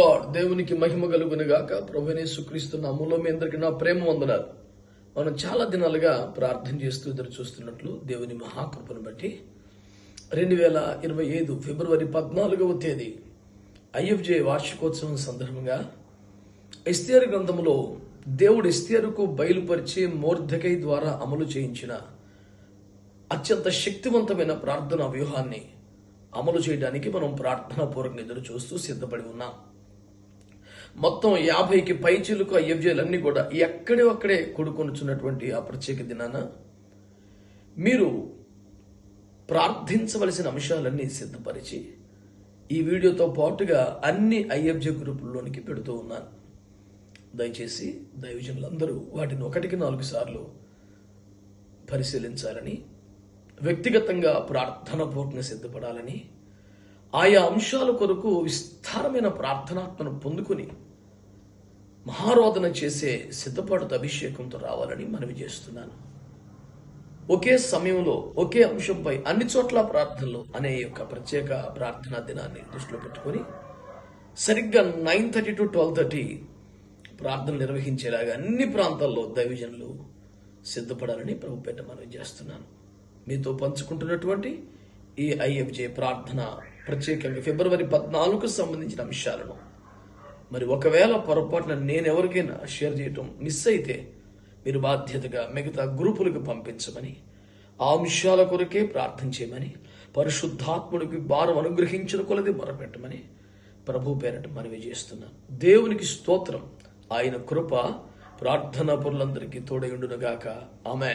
God దేవునికి మహిమ కలుగును గాక. ప్రభునే సుక్రీస్తున్న అమ్ములో మీ అందరికి నా ప్రేమ వందనాలు. మనం చాలా దినాలుగా ప్రార్థన చేస్తూ ఎదురు చూస్తున్నట్లు దేవుని మహాకృపను బట్టి రెండు వేల ఇరవై ఐదు ఫిబ్రవరి పద్నాలుగవ తేదీ ఐఎఫ్జే వార్షికోత్సవం సందర్భంగా ఎస్తేరు గ్రంథములో దేవుడు ఎస్తేరుకు బయలుపరిచి మోర్ధకై ద్వారా అమలు చేయించిన అత్యంత శక్తివంతమైన ప్రార్థనా వ్యూహాన్ని అమలు చేయడానికి మనం ప్రార్థనా పూర్వకంగా ఎదురు చూస్తూ సిద్ధపడి ఉన్నాం. మొత్తం యాభైకి పైచీలకు ఐఎఫ్జేలన్నీ కూడా ఎక్కడే ఒక్కడే కూడుకొనుచున్నటువంటి ఆ ప్రత్యేక దినాన మీరు ప్రార్థించవలసిన అంశాలన్నీ సిద్ధపరిచి ఈ వీడియోతో పాటుగా అన్ని ఐఎఫ్జే గ్రూపుల్లోనికి పెడుతూ ఉన్నాను. దయచేసి దైవజనులందరూ వాటిని ఒకటికి నాలుగు సార్లు పరిశీలించాలని వ్యక్తిగతంగా ప్రార్థన పూర్తిగా సిద్ధపడాలని ఆయా అంశాల కొరకు విస్తారమైన ప్రార్థనాత్మను పొందుకుని మహారోధన చేసే సిద్ధపాటుతో అభిషేకంతో రావాలని మనవి చేస్తున్నాను. ఒకే సమయంలో ఒకే అంశంపై అన్ని చోట్ల ప్రార్థనలు అనే యొక్క ప్రత్యేక ప్రార్థనా దినాన్ని దృష్టిలో పెట్టుకొని సరిగ్గా nine thirty to twelve thirty ప్రార్థనలు నిర్వహించేలాగా అన్ని ప్రాంతాల్లో దైవజనులు సిద్ధపడాలని ప్రభు పెట్ట మనవి చేస్తున్నాను. మీతో పంచుకుంటున్నటువంటి ఈ ఐఎఫ్జే ప్రార్థన ప్రత్యేకంగా ఫిబ్రవరి పద్నాలుగుకు సంబంధించిన అంశాలను. మరి ఒకవేళ పొరపాటున నేను ఎవరికైనా షేర్ చేయటం మిస్ అయితే మీరు బాధ్యతగా మిగతా గ్రూపులకు పంపించమని ఆ అంశాల కొరకే ప్రార్థన చేయమని పరిశుద్ధాత్ముడికి భారం అనుగ్రహించిన కొలది మొరపెట్టమని ప్రభు పేరట మనవి చేస్తున్నాను దేవునికి స్తోత్రం. ఆయన కృప ప్రార్థనా పరులందరికీ తోడయుండునుగాక ఆమె